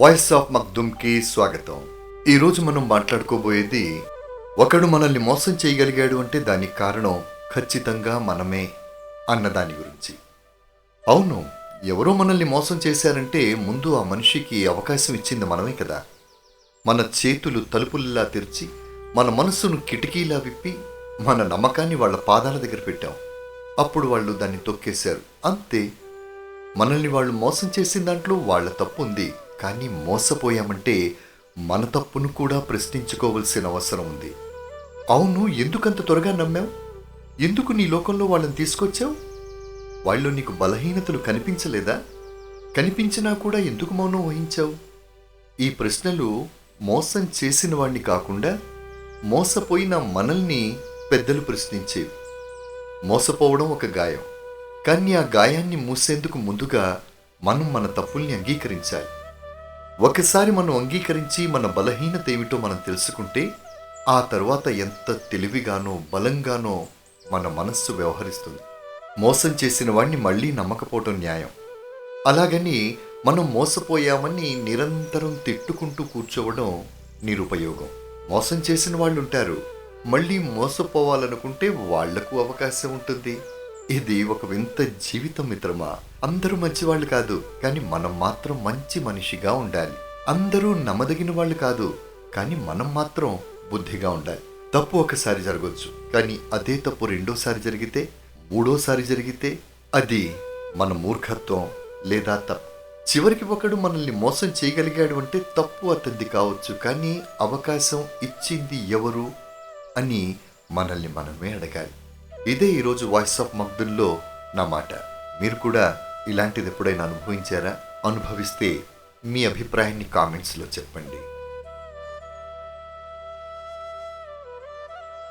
Voice of మక్దుమ్కి స్వాగతం. ఈరోజు మనం మాట్లాడుకోబోయేది ఒకడు మనల్ని మోసం చేయగలిగాడు అంటే దానికి కారణం ఖచ్చితంగా మనమే అన్న దాని గురించి. అవును ఎవరో మనల్ని మోసం చేశారంటే ముందు ఆ మనిషికి అవకాశం ఇచ్చింది మనమే కదా. మన చేతులు తలుపుల్లా తెరిచి మన మనస్సును కిటికీలా విప్పి మన నమ్మకాన్ని వాళ్ళ పాదాల దగ్గర పెట్టాం. అప్పుడు వాళ్ళు దాన్ని తొక్కేశారు. అంతే. మనల్ని వాళ్ళు మోసం చేసిన దాంట్లో వాళ్ళ తప్పు ఉంది. కానీ మోసపోయామంటే మన తప్పును కూడా ప్రశ్నించుకోవలసిన అవసరం ఉంది. అవును ఎందుకంత త్వరగా నమ్మావు? ఎందుకు నీ లోకంలో వాళ్ళని తీసుకొచ్చావు? వాళ్ళు నీకు బలహీనతలు కనిపించలేదా? కనిపించినా కూడా ఎందుకు మౌనం వహించావు? ఈ ప్రశ్నలు మోసం చేసిన వాణ్ణి కాకుండా మోసపోయిన మనల్ని పెద్దలు ప్రశ్నించేవి. మోసపోవడం ఒక గాయం. కానీ ఆ గాయాన్ని మూసేందుకు ముందుగా మనం మన తప్పుల్ని అంగీకరించాలి. ఒకసారి మనం అంగీకరించి మన బలహీనత ఏమిటో మనం తెలుసుకుంటే ఆ తర్వాత ఎంత తెలివిగానో బలంగానో మన మనస్సు వ్యవహరిస్తుంది. మోసం చేసిన వాడిని మళ్ళీ నమ్మకపోవటం న్యాయం. అలాగని మనం మోసపోయామని నిరంతరం తిట్టుకుంటూ కూర్చోవడం నిరుపయోగం. మోసం చేసిన వాళ్ళు ఉంటారు మళ్ళీ మోసపోవాలనుకుంటే వాళ్ళకు అవకాశం ఉంటుంది. ఇది ఒక వింత జీవితం మిత్రమా? అందరూ మంచివాళ్ళు కాదు కానీ మనం మాత్రం మంచి మనిషిగా ఉండాలి. అందరూ నమ్మదగిన వాళ్ళు కాదు కానీ మనం మాత్రం బుద్ధిగా ఉండాలి. తప్పు ఒకసారి జరగవచ్చు కానీ అదే తప్పు రెండోసారి జరిగితే మూడోసారి జరిగితే అది మన మూర్ఖత్వం లేదా తప్పు. చివరికి ఒకడు మనల్ని మోసం చేయగలిగాడు అంటే తప్పు అతనిది కావచ్చు కానీ అవకాశం ఇచ్చింది ఎవరు అని మనల్ని మనమే అడగాలి. ఇదే ఈరోజు వాయిస్ ఆఫ్ మగ్దుల్లో నా మాట. మీరు కూడా ఇలాంటిది ఎప్పుడైనా అనుభవించారా? అనుభవిస్తే మీ అభిప్రాయాన్ని కామెంట్స్లో చెప్పండి.